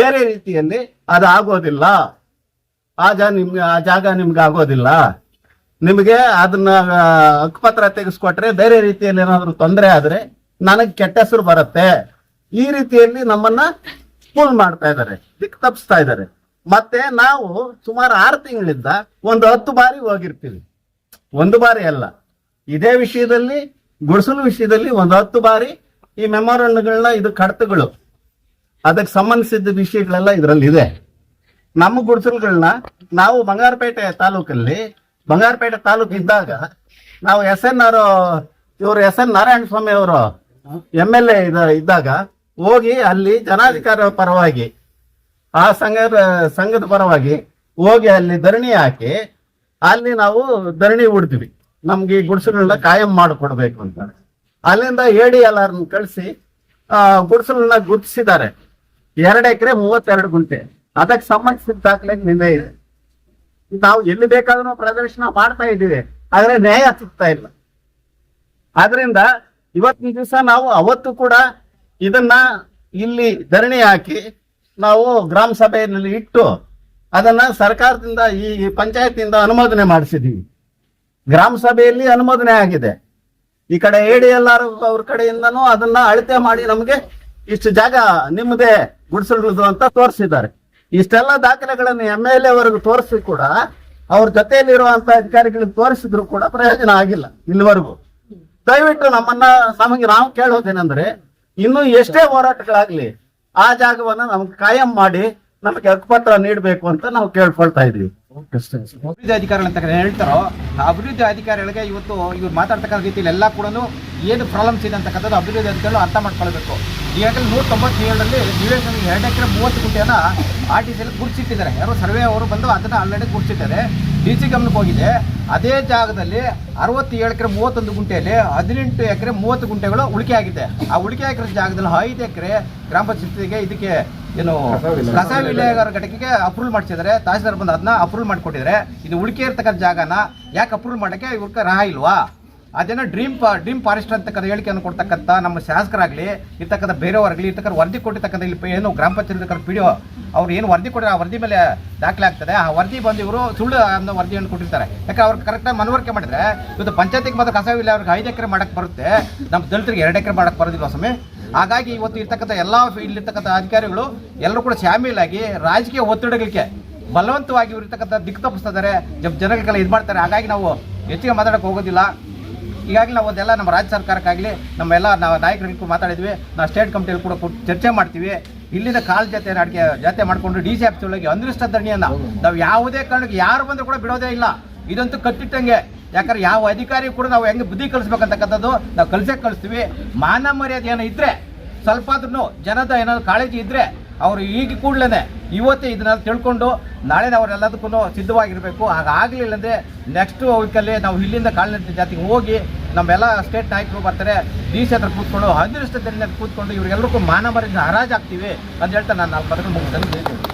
ಬೇರೆ ರೀತಿಯಲ್ಲಿ ಅದು ಆಗೋದಿಲ್ಲ ಆ ಜಾಗ ನಿಮ್ಗೆ ಆ ಜಾಗ ನಿಮ್ಗೆ ಆಗೋದಿಲ್ಲ ನಿಮಗೆ ಅದನ್ನ ಹಕ್ಕುಪತ್ರ ತೆಗೆಸ್ಕೊಟ್ರೆ ಬೇರೆ ರೀತಿಯಲ್ಲಿ ಏನಾದರೂ ತೊಂದರೆ ಆದ್ರೆ ನನಗೆ ಕೆಟ್ಟ ಹೆಸರು ಬರುತ್ತೆ. ಈ ರೀತಿಯಲ್ಲಿ ನಮ್ಮನ್ನ ಫೂಲ್ ಮಾಡ್ತಾ ಇದ್ದಾರೆ, ದಿಕ್ ತಪ್ಪಿಸ್ತಾ ಇದ್ದಾರೆ. ಮತ್ತೆ ನಾವು ಸುಮಾರು ಆರು ತಿಂಗಳಿಂದ ಒಂದು ಹತ್ತು ಬಾರಿ ಹೋಗಿರ್ತೀವಿ. ಒಂದು ಬಾರಿ ಅಲ್ಲ, ಇದೇ ವಿಷಯದಲ್ಲಿ, ಗುಡಿಸಲು ವಿಷಯದಲ್ಲಿ ಒಂದು ಹತ್ತು ಬಾರಿ ಈ ಮೆಮೊರಂಡ್ಗಳನ್ನ ಇದು ಕಡತಗಳು. ಅದಕ್ಕೆ ಸಂಬಂಧಿಸಿದ ವಿಷಯಗಳೆಲ್ಲ ಇದರಲ್ಲಿ ಇದೆ ನಮ್ಮ ಗುಡಿಸಲುಗಳನ್ನ ನಾವು ಬಂಗಾರಪೇಟೆ ತಾಲೂಕಲ್ಲಿ ಬಂಗಾರಪೇಟೆ ತಾಲೂಕು ಇದ್ದಾಗ ನಾವು ಎಸ್ ಎನ್ ಆರ್ ಇವರು ಎಸ್ ಎನ್ ನಾರಾಯಣ ಸ್ವಾಮಿ ಅವರು ಎಂ ಎಲ್ ಎ ಇದ್ದಾಗ ಹೋಗಿ ಅಲ್ಲಿ ಜನಾಧಿಕಾರ ಪರವಾಗಿ ಆ ಸಂಘದ ಸಂಘದ ಪರವಾಗಿ ಹೋಗಿ ಅಲ್ಲಿ ಧರಣಿ ಹಾಕಿ ಅಲ್ಲಿ ನಾವು ಧರಣಿ ಉಡ್ತೀವಿ ನಮ್ಗೆ ಈ ಗುಡಿಸಲನ್ನ ಕಾಯಂ ಮಾಡಿಕೊಡ್ಬೇಕು ಅಂತ. ಅಲ್ಲಿಂದ ಎಡಿ ಎಲ್ಲಾರನ್ನ ಕಳಿಸಿ, ಆ ಗುಡಿಸಲನ್ನ ಗುರುತಿಸಿದ್ದಾರೆ ಎರಡು ಎಕರೆ ಮೂವತ್ತೆರಡು ಗುಂಟೆ. ಅದಕ್ಕೆ ಸಂಬಂಧಿಸಿದ ದಾಖಲೆ ನಿನ್ನೆ ಇದೆ. ನಾವು ಎಲ್ಲಿ ಬೇಕಾದ್ರೂ ಪ್ರದರ್ಶನ ಮಾಡ್ತಾ ಇದ್ದೀವಿ, ಆದ್ರೆ ನ್ಯಾಯ ಸಿಗ್ತಾ ಇಲ್ಲ. ಆದ್ರಿಂದ ಇವತ್ತಿನ ದಿವಸ ನಾವು ಅವತ್ತು ಕೂಡ ಇದನ್ನ ಇಲ್ಲಿ ಧರಣಿ ಹಾಕಿ ನಾವು ಗ್ರಾಮ ಸಭೆಯಲ್ಲಿ ಇಟ್ಟು ಅದನ್ನ ಸರ್ಕಾರದಿಂದ ಈ ಪಂಚಾಯತ್ನಿಂದ ಅನುಮೋದನೆ ಮಾಡಿಸಿದೀವಿ ಗ್ರಾಮ ಸಭೆಯಲ್ಲಿ ಅನುಮೋದನೆ ಆಗಿದೆ. ಈ ಕಡೆ ಎ ಡಿ ಎಲ್ ಆರ್ ಅವ್ರ ಕಡೆಯಿಂದನೂ ಅದನ್ನ ಅಳತೆ ಮಾಡಿ ನಮಗೆ ಇಷ್ಟು ಜಾಗ ನಿಮ್ಮದೇ ಗುಡಿಸಲು ಅಂತ ತೋರಿಸಿದ್ದಾರೆ. ಇಷ್ಟೆಲ್ಲ ದಾಖಲೆಗಳನ್ನು ಎಂ ಎಲ್ ಎವರೆಗೂ ತೋರಿಸಿ ಕೂಡ ಅವ್ರ ಜೊತೆಯಲ್ಲಿರುವಂತ ಅಧಿಕಾರಿಗಳಿಗೆ ತೋರಿಸಿದ್ರು ಕೂಡ ಪ್ರಯೋಜನ ಆಗಿಲ್ಲ ಇಲ್ಲಿವರೆಗೂ. ದಯವಿಟ್ಟು ನಮ್ಮನ್ನ, ನಮಗೆ ನಾವು ಕೇಳೋದೇನೆಂದ್ರೆ, ಇನ್ನು ಎಷ್ಟೇ ಹೋರಾಟಗಳಾಗ್ಲಿ ಆ ಜಾಗವನ್ನ ನಮ್ಗೆ ಕಾಯಂ ಮಾಡಿ ನಮಗೆ ಹಕ್ಕುಪತ್ರ ನೀಡಬೇಕು ಅಂತ ನಾವು ಕೇಳ್ಕೊಳ್ತಾ ಇದೀವಿ ಅಭಿವೃದ್ಧಿ ಅಧಿಕಾರಿಗಳು ಅಂತ ಹೇಳ್ತಾರೋ, ಅಭಿವೃದ್ಧಿ ಅಧಿಕಾರಿಗಳಿಗೆ ಇವತ್ತು ಇವ್ರು ಮಾತಾಡ್ತಕ್ಕಂಥ ರೀತಿಯಲ್ಲಿ ಎಲ್ಲ ಕೂಡ ಏನು ಪ್ರಾಬ್ಲಮ್ಸ್ ಇದೆ ಅಂತಕ್ಕಂಥದ್ದು ಅಭಿವೃದ್ಧಿ ಅಧಿಕಾರಿಗಳು ಅರ್ಥ ಮಾಡ್ಕೊಳ್ಬೇಕು. ಈಗಾಗಲೇ ನೂರ ತೊಂಬತ್ತೇಳರಲ್ಲಿ ನಿವೇಶನ ಎರಡು ಎಕರೆ ಮೂವತ್ತು ಗುಂಟೆಯನ್ನ ಆರ್ ಟಿ ಸಿಯಲ್ಲಿ ಗುಡಿಸಿಟ್ಟಿದ್ದಾರೆ ಯಾರೋ ಸರ್ವೆ ಅವರು ಬಂದು ಅದನ್ನು ಆಲ್ರೆಡಿ ಗುಡಿಸಿಟ್ಟಿದ್ದಾರೆ ಡಿ ಸಿ ಗಮನಕ್ಕೆ ಹೋಗಿದೆ. ಅದೇ ಜಾಗದಲ್ಲಿ ಅರವತ್ತೇಳು ಎಕರೆ ಮೂವತ್ತೊಂದು ಗುಂಟೆಯಲ್ಲಿ ಹದಿನೆಂಟು ಎಕರೆ ಮೂವತ್ತು ಗುಂಟೆಗಳು ಉಳಿಕೆ ಆಗಿದೆ. ಆ ಉಳಿಕೆ ಆಗಿರೋ ಜಾಗದಲ್ಲಿ ಐದು ಎಕರೆ ಗ್ರಾಮ ಪಂಚಾಯತಿಗೆ ಇದಕ್ಕೆ ಏನು ಕಸ ವಿಲೇಗಾರ ಘಟಕಕ್ಕೆ ಅಪ್ರೂವಲ್ ಮಾಡಿಸಿದ್ದಾರೆ. ತಹಸೀಲ್ದಾರ್ ಬಂದು ಅದನ್ನ ಅಪ್ರೂವಲ್ ಮಾಡಿಕೊಟ್ಟಿದ್ದಾರೆ. ಇದು ಉಳಿಕೆ ಇರ್ತಕ್ಕಂಥ ಜಾಗನ ಯಾಕೆ ಅಪ್ರೂವಲ್ ಮಾಡೋಕ್ಕೆ ಇವ್ರಿಗೆ ರಹ ಇಲ್ವಾ? ಅದೇನೋ ಡ್ರೀಮ್ ಡ್ರೀಮ್ ಫಾರೆಸ್ಟ್ ಅಂತಕ್ಕಂಥ ಹೇಳಿಕೆಯನ್ನು ಕೊಡ್ತಕ್ಕಂಥ ನಮ್ಮ ಶಾಸಕರಾಗಲಿ, ಇರ್ತಕ್ಕಂಥ ಬೇರೆಯವರಾಗಲಿ ಇರ್ತಕ್ಕಂಥ ವರದಿ ಕೊಟ್ಟಿರ್ತಕ್ಕಂಥ ಇಲ್ಲಿ ಏನು ಗ್ರಾಮ ಪಂಚಾಯತ್ ಪಿ ಡಿ ಅವ್ರು ಏನು ವರದಿ ಕೊಟ್ಟರೆ ಆ ವರದಿ ಮೇಲೆ ದಾಖಲೆ ಆಗ್ತದೆ. ಆ ವರದಿ ಬಂದು ಇವರು ಸುಳ್ಳು ಅನ್ನೋ ವರದಿಯನ್ನು ಕೊಟ್ಟಿರ್ತಾರೆ. ಯಾಕೆ ಅವ್ರು ಕರೆಕ್ಟಾಗಿ ಮನವರಿಕೆ ಮಾಡಿದ್ರೆ, ಇವತ್ತು ಪಂಚಾಯತಿಗೆ ಮಾತ್ರ ಕಸವಿಲ್ಲ ಅವ್ರಿಗೆ ಐದು ಎಕರೆ ಮಾಡೋಕ್ಕೆ ಬರುತ್ತೆ. ನಮ್ಮ ದಲಿತರಿಗೆ ಎರಡು ಎಕರೆ ಮಾಡೋಕ್ಕೆ ಬರೋದಿಲ್ಲ ಸ್ವಾಮಿ? ಹಾಗಾಗಿ ಇವತ್ತು ಇರ್ತಕ್ಕಂಥ ಎಲ್ಲ ಇಲ್ಲಿರ್ತಕ್ಕಂಥ ಅಧಿಕಾರಿಗಳು ಎಲ್ಲರೂ ಕೂಡ ಶಾಮೀಲಾಗಿ ರಾಜಕೀಯ ಒತ್ತಡಗಳಿಗೆ ಬಲವಂತವಾಗಿ ಇವ್ರು ಇರ್ತಕ್ಕಂಥ ದಿಕ್ಕು ತಪ್ಪಿಸ್ತಾ ಇದ್ದಾರೆ. ಜನ- ಜನಗಳಿಗೆಲ್ಲ ಇದು ಮಾಡ್ತಾರೆ. ಹಾಗಾಗಿ ನಾವು ಹೆಚ್ಚಿಗೆ ಮಾತಾಡಕ್ಕೆ ಹೋಗೋದಿಲ್ಲ. ಈಗಾಗಲೇ ನಾವು ಅದೆಲ್ಲ ನಮ್ಮ ರಾಜ್ಯ ಸರ್ಕಾರಕ್ಕಾಗಲಿ ನಮ್ಮೆಲ್ಲ ನಾವು ನಾಯಕರಿಗೂ ಮಾತಾಡಿದ್ವಿ. ನಾವು ಸ್ಟೇಟ್ ಕಮಿಟಿಯಲ್ಲಿ ಕೂಡ ಚರ್ಚೆ ಮಾಡ್ತೀವಿ. ಇಲ್ಲಿಂದ ಕಾಲ್ ಜೊತೆ ಅಡಿಕೆ ಜಾತೆ ಮಾಡಿಕೊಂಡು ಡಿ ಸಿ ಆಫೀಸ್ ಒಳಗೆ ಅನಿಷ್ಟ ಧರಣಿಯನ್ನು ನಾವು ಯಾವುದೇ ಕಾರಣಕ್ಕೆ ಯಾರು ಬಂದರೂ ಕೂಡ ಬಿಡೋದೇ ಇಲ್ಲ. ಇದಂತೂ ಕಟ್ಟಿಟ್ಟಂಗೆ. ಯಾಕಂದ್ರೆ ಯಾವ ಅಧಿಕಾರಿ ಕೂಡ ನಾವು ಹೆಂಗೆ ಬುದ್ಧಿ ಕಲಿಸ್ಬೇಕಂತಕ್ಕಂಥದ್ದು ನಾವು ಕಲಿಸೇ ಕಳಿಸ್ತೀವಿ ಮಾನ ಮರ್ಯಾದೆ ಏನೋ ಇದ್ರೆ, ಸ್ವಲ್ಪ ಆದ್ರೂ ಜನದ ಏನಾದ್ರು ಕಾಳಜಿ ಇದ್ರೆ ಅವರು ಈಗ ಕೂಡಲೇ ಇವತ್ತೇ ಇದನ್ನ ತಿಳ್ಕೊಂಡು ನಾಳೆ ಅವರೆಲ್ಲದಕ್ಕೂ ಸಿದ್ಧವಾಗಿರಬೇಕು. ಹಾಗಾಗಲಿಲ್ಲ ಅಂದರೆ ನೆಕ್ಸ್ಟ್ ವೀಕಲ್ಲಿ ನಾವು ಇಲ್ಲಿಂದ ಕಾಳಿನ ಜಾತಿಗೆ ಹೋಗಿ ನಮ್ಮೆಲ್ಲ ಸ್ಟೇಟ್ ನಾಯಕರು ಬರ್ತಾರೆ ಡಿ ಸಿ ಹತ್ರ ಕೂತ್ಕೊಂಡು ಹದಿನಷ್ಟು ಕೂತ್ಕೊಂಡು ಇವರಿಗೆಲ್ಲರಿಗೂ ಮಾನ ಹರಾಜಾಗ್ತೀವಿ ಅಂತ ಹೇಳ್ತಾ ನಾನು ನಾಲ್ಕು ಪದಗಳು ಮುಗಿಸ್ತೇನೆ